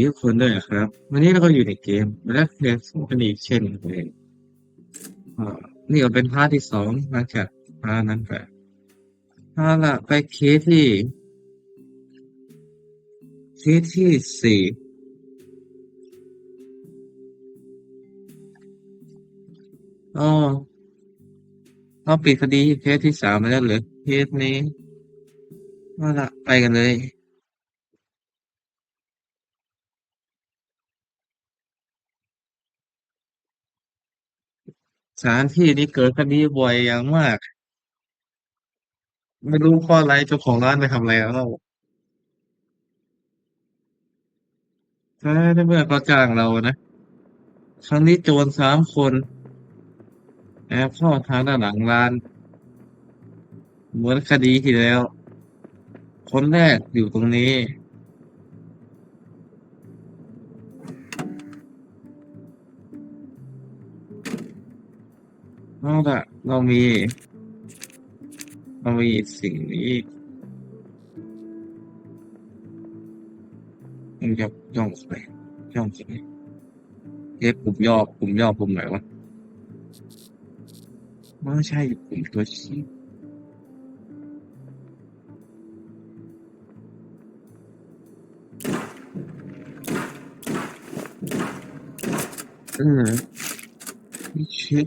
ดีทุกคนด้วยครับ วันนี้เราก็อยู่ในเกมและเรียนสู้กันอีกเช่นเคยนี่ก็เป็นพาร์ทที่สองหลังจากพาร์ทนั้นไปเอาละไปเคสที่เคสที่สี่อ๋อเราปิดคดีเคสที่สามมาแล้วเหรอเคสนี้เอาละไปกันเลย สถานที่นี้เกิดคดีบ่อยอย่างมาก ไม่รู้เพราะอะไรเจ้าของร้านไปทำอะไรแล้วถ้าได้เมื่อเขาจ้างเรานะ ครั้งนี้โจรสามคนแอบเข้าทางด้านหลังร้าน เหมือนคดีที่แล้ว คนแรกอยู่ตรงนี้ เอาละเรามี เรามีสิ่งนี้มันจะย่องไปย่องไปเอ๊ะปุ่มย่อปุ่มย่อปุ่มไหนวะไม่ใช่ปุ่มตัวชี้เออไม่เช็ด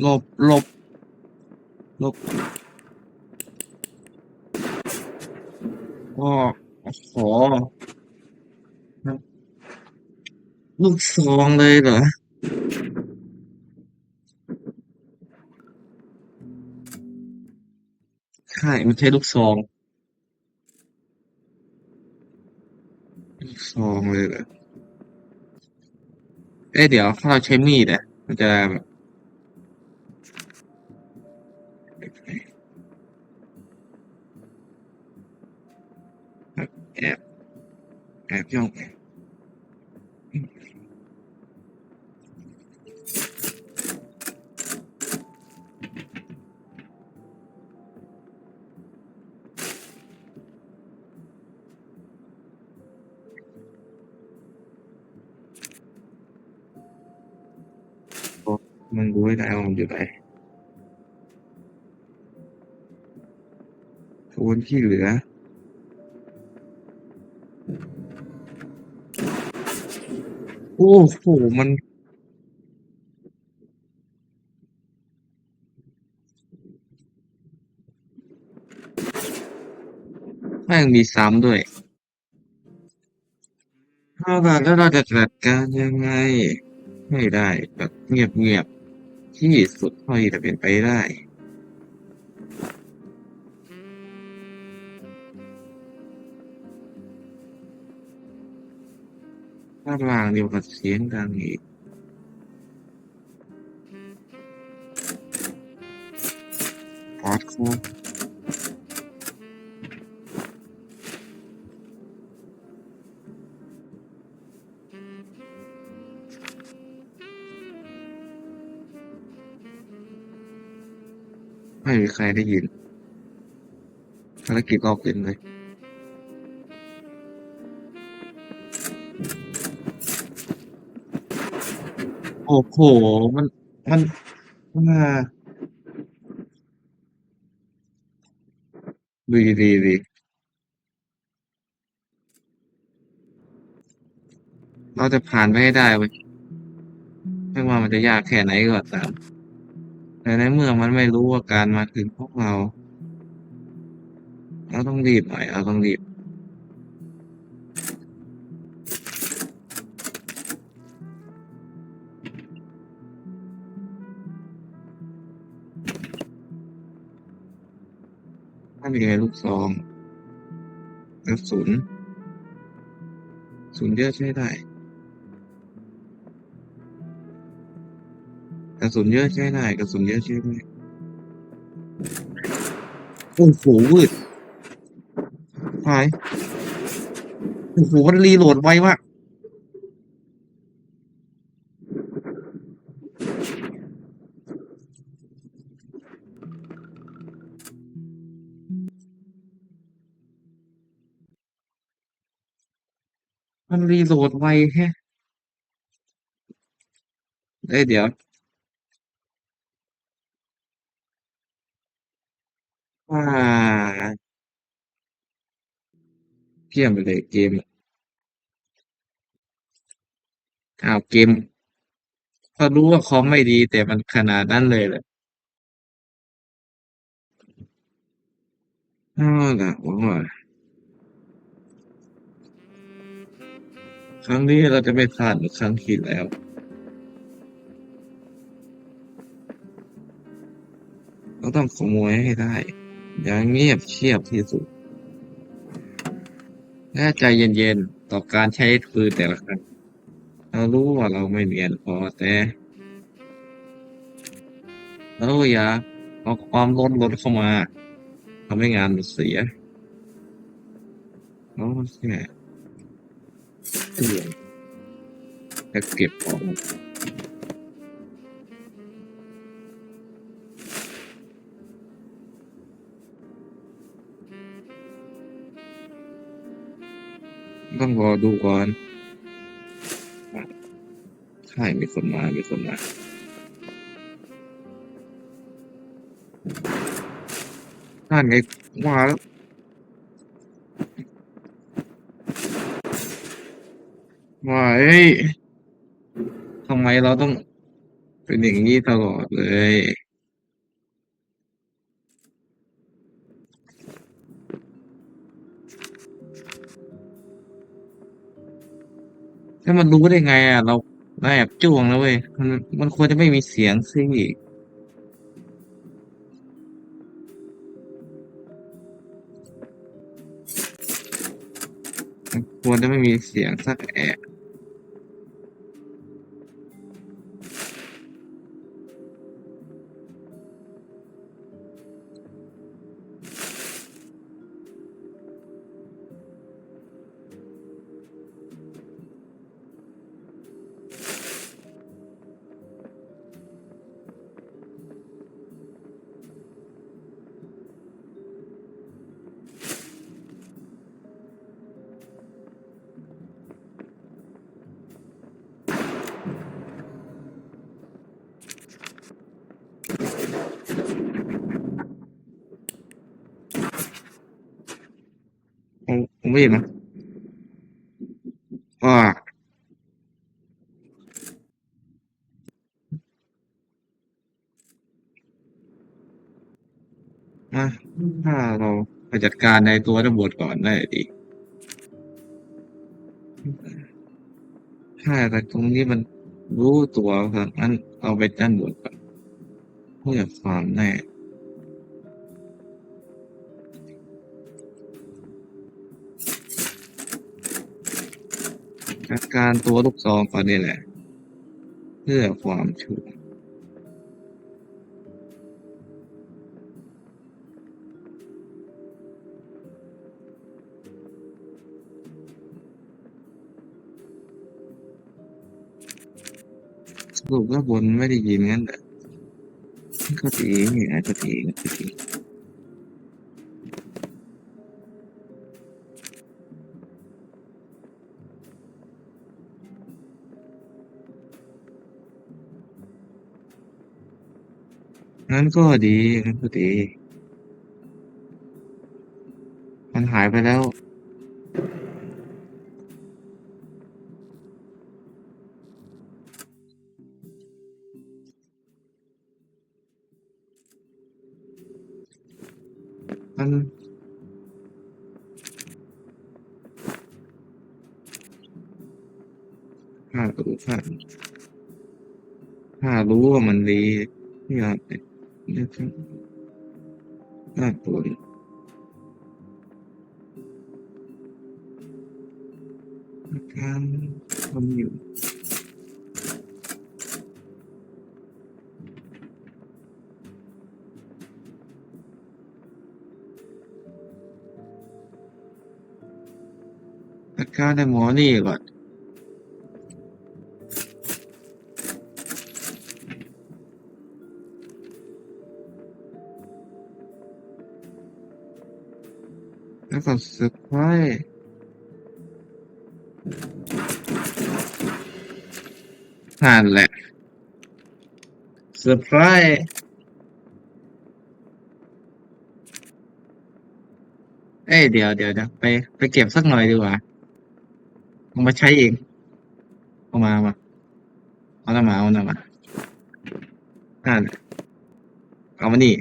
หลบหลบหลบก็ขอลูกซองเลยเหรอใช่มันใช้ลูกซอง ลูกซองเลยเหรอเอ๊ะเดี๋ยวถ้าเราใช้มีดอะมันจะแบบ แอบแอบย่องไปมันรู้ไม่ได้ว่ามันอยู่ไหนโคนที่เหลือ โอ้โหมัน แม่งมีซ้ำด้วยเอาล่ะแล้วเราจะจัดการยังไงให้ได้แบบเงียบๆที่สุดเท่าที่จะเป็นไปได้ ถ้าล่างเดียวกับเสียงดังอีกพอดคดไม่มีใครได้ยินภารกิจรอบเป็นเลย อ้โห มัน มันมาดีดีดีเราจะผ่านไปให้ได้เว้ยไม่ว่ามันจะยากแค่ไหนก็ตามแต่ในเมื่อมันไม่รู้ว่าการมาถึงพวกเรา เราต้องรีบหน่อย เราต้องรีบ ถ้ามีไงลูกซองกระสุนกระสุนเยอะใช้ได้กระสุนเยอะใช้ได้กระสุนเยอะใช้ได้โอ้โหวืดหายโอ้โหมันรีโหลดไวมาก มันรีโหลดไวแฮะเอ้ยเดี๋ยว อ่าเกี่ยมไปเลยเกม อ้าวเกมเขารู้ว่าคอมไม่ดี แต่มันขนาดนั้นเลยเหรอเอาล่ะหวัง ครั้งนี้เราจะไม่พลาดเหมือนครั้งที่แล้ว เราต้องขโมยให้ได้ อย่างเงียบเชียบที่สุด และใจเย็นๆ ต่อการใช้ปืนแต่ละครั้ง เรารู้ว่าเราไม่เนียนพอแต่เราอย่าเอาความร้นรนเข้ามาทำให้งานมันเสียเราแค่ เตือนและเก็บของต้องรอดูก่อนใช่มีคนมา มีคนมานั่นไงมาแล้ว ว่าเอ้ยทำไมเราต้อง เป็นอย่างนี้ตลอดเลย ถ้ามันรู้ได้ไงอะ เราเราแอบจ้วงแล้วเว้ย มันมันควรจะไม่มีเสียงสิควรจะไม่มีเสียงสักแอะ ไม่เห็นนะว่าอะถ้าเราไปจัดการในตัวตำรวจก่อนได้ดีใช่แต่ตรงนี้มันรู้ตัวครับงั้นเอาไปด้านบนก่อนเพื่อความแน่ จัดการตัวลูกซองก่อนนี่แหละ เพื่อความชัวร์สรุปว่าบนไม่ได้ยินงั้นเหรอก็ดีอาจจะดีก็ดี งั้นก็ดีงั้นก็ดี มันหายไปแล้ว มันถ้ารู้ถ้าถ้ารู้ว่ามันดีอย่าไปอย่าทำน่ากลัวดิการทำอยู่การในหมอนี่ก่อน かすごい。ผ่านแหละเซอร์ไพรส์เอ้ยเดี๋ยวเดี๋ยวเดี๋ยวไปไปเก็บสักหน่อยดีกว่าเอามาใช้เองเอามามาเอาหน้ามาเอาหน้ามานั่นเอามานี่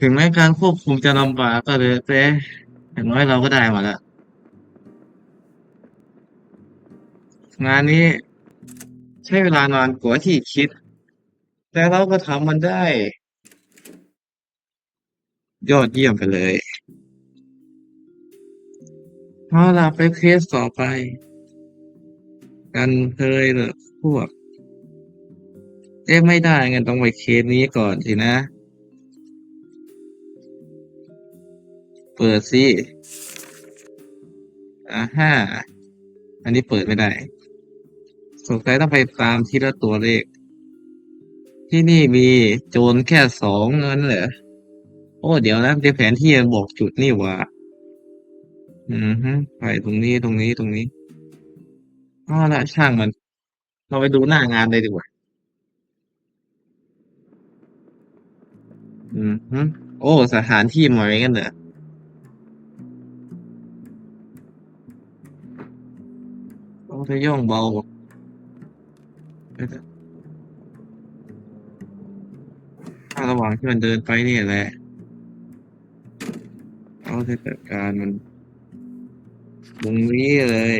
ถึงแม้การควบคุมจะลำบากก็เลยแต่อย่างน้อยเราก็ได้มาแล้วงานนี้ใช้เวลานานกว่าที่คิด แต่เราก็ทำมันได้ ยอดเยี่ยมไปเลยเอาล่ะไปเคสต่อไป กันเคยเหรอพวกเอ๊ะไม่ได้งั้นต้องไปเคสนี้ก่อนสินะ เปิดสิอ่าฮ่าอันนี้เปิดไม่ได้ สงสัยต้องไปตามทีละตัวเลข ที่นี่มีโจรแค่สองเงินเหรอ โอ้ เดี๋ยวนะในแผนที่มันบอกจุดนี่ว่า อือฮึไปตรงนี้ตรงนี้ตรงนี้อ๋อละช่างมัน เราไปดูหน้างานเลยดีกว่า อือฮึโอ้ สถานที่ใหม่กันเหรอ โอ้จะย่องเบาเอ๊ะถ้าระหว่างที่มันเดินไปนี่แหละ เอาจะจัดการมันตรงนี้เลย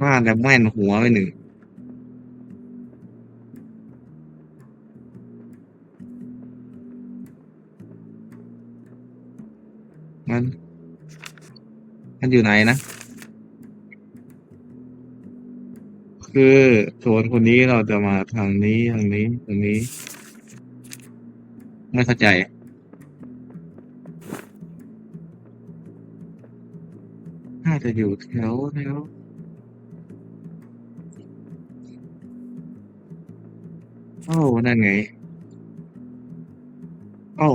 ว่าแต่แม่นหัวไปหนึ่งมัน มันอยู่ไหนนะ คือโจรคนนี้เราจะมาทางนี้ทางนี้ทางนี้ ไม่เข้าใจ น่าจะอยู่แถวแถวโอ้นั่นไง โอ้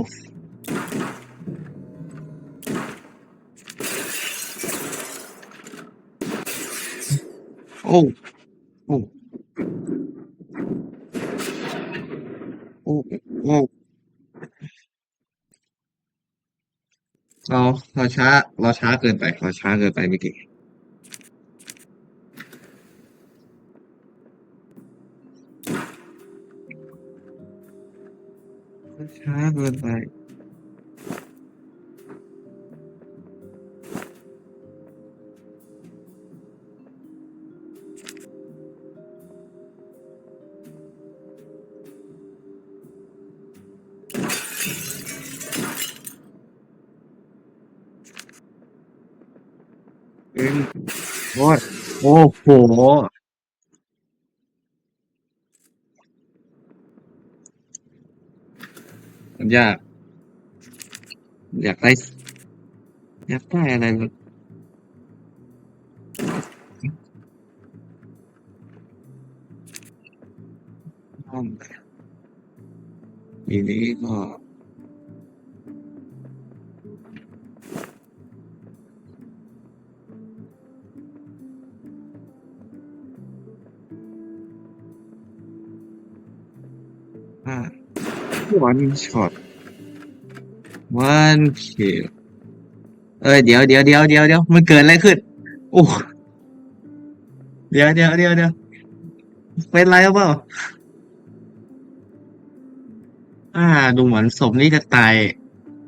โอ้โอ้โอ้โอ้เราเราช้า เราช้าเกินไป เราช้าเกินไปเมื่อกี้ช้าเกินไป โอ้ยโอ้โหมันยาก อยากได้ อยากได้อะไรมันห้องทีนี้ก็ วันช็อตวันคิวเอ้ยเดี๋ยวเดี๋ยวเดี๋ยวเดี๋ยวเดี๋ยวมันเกิดอะไรขึ้นโอ้เดี๋ยวเดี๋ยวเดี๋ยวเดี๋ยวเป็นไรหรือเปล่าอ่า ดูเหมือนศพนี้จะตาย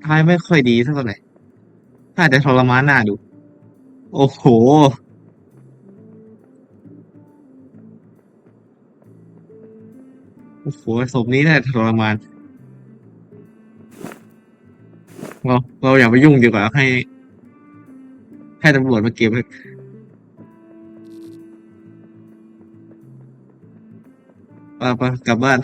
ตายไม่ค่อยดีเท่าไหร่ถ้าจะทรมานหน้าดู โอ้โหโอ้โหศพนี้น่าจะทรมาน เราเราอย่าไปยุ่งดีกว่าให้ ให้ตำรวจมาเก็บไปไปไปกลับบ้าน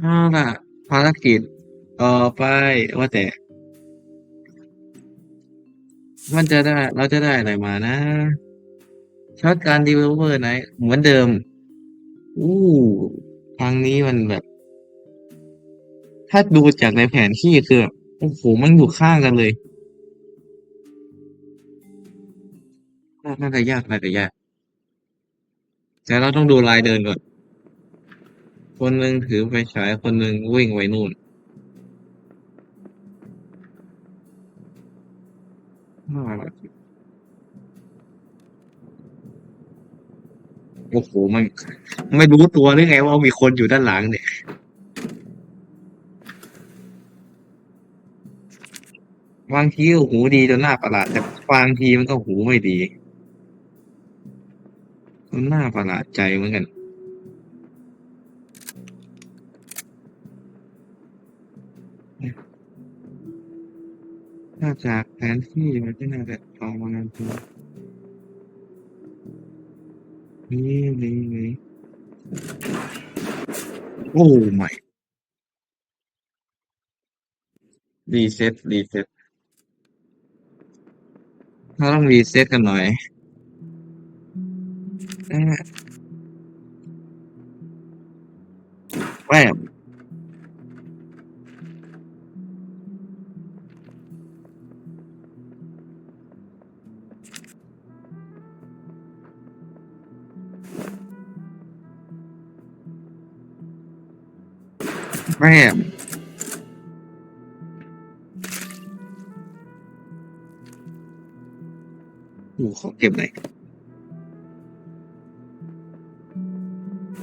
เอาล่ะภารกิจต่อไปว่าแต่ มันจะได้ เราจะได้อะไรมานะ ช็อตการดีเวลเวอร์ไหน เหมือนเดิม อู้ครั้งนี้มันแบบ ถ้าดูจากในแผนที่คือโอ้โหมันอยู่ข้างกันเลยน่าจะยากน่าจะยาก แต่เราต้องดูลายเดินก่อน คนหนึ่งถือไฟฉาย คนหนึ่งวิ่งไว้นู่น โอ้โหมันไม่รู้ตัวหรือไงว่ามีคนอยู่ด้านหลังเนี่ย บางทีหูดีจนหน้าประหลาด แต่บางทีมันก็หูไม่ดีมันน่าประหลาดใจเหมือนกันถ้าจากแผนที่มันก็น่าจะประมาณตัว นี่นี่นี่โอ้ไม่รีเซ็ตรีเซ็ตเราต้องรีเซ็ตกันหน่อยเอ๊ะแว แวบโอ้ขอเก็บไหน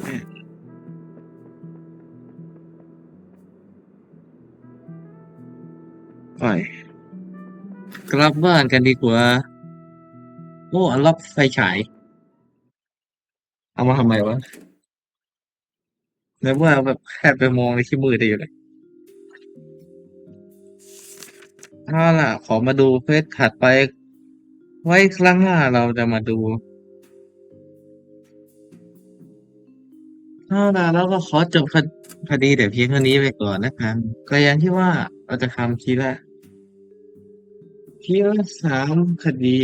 แวบไปกลับบ้านกันดีกว่า โอ้อันล็อกไฟฉาย เอามาทำไมวะ แล้วว่าแบบแค่ไปมองในที่มืดได้อยู่เลยเอาล่ะ ขอมาดูเฟซถัดไป ไว้ครั้งหน้าเราจะมาดูเอาล่ะแล้วก็ขอจบคคดีแต่เพียงเท่านี้ไปก่อนนะครับก็อย่างที่ว่าเราจะทำทีละทีละสามคดี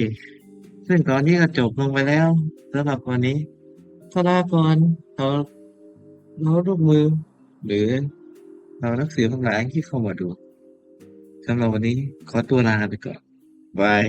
ซึ่งตอนนี้ก็จบลงไปแล้วสำหรับวันนี้ขอลาก่อนเรา เราลูกมือ หรือเรานักสือทั้งหลายที่เข้ามาดูสำหรับวันนี้ขอตัวลาไปก่อนบาย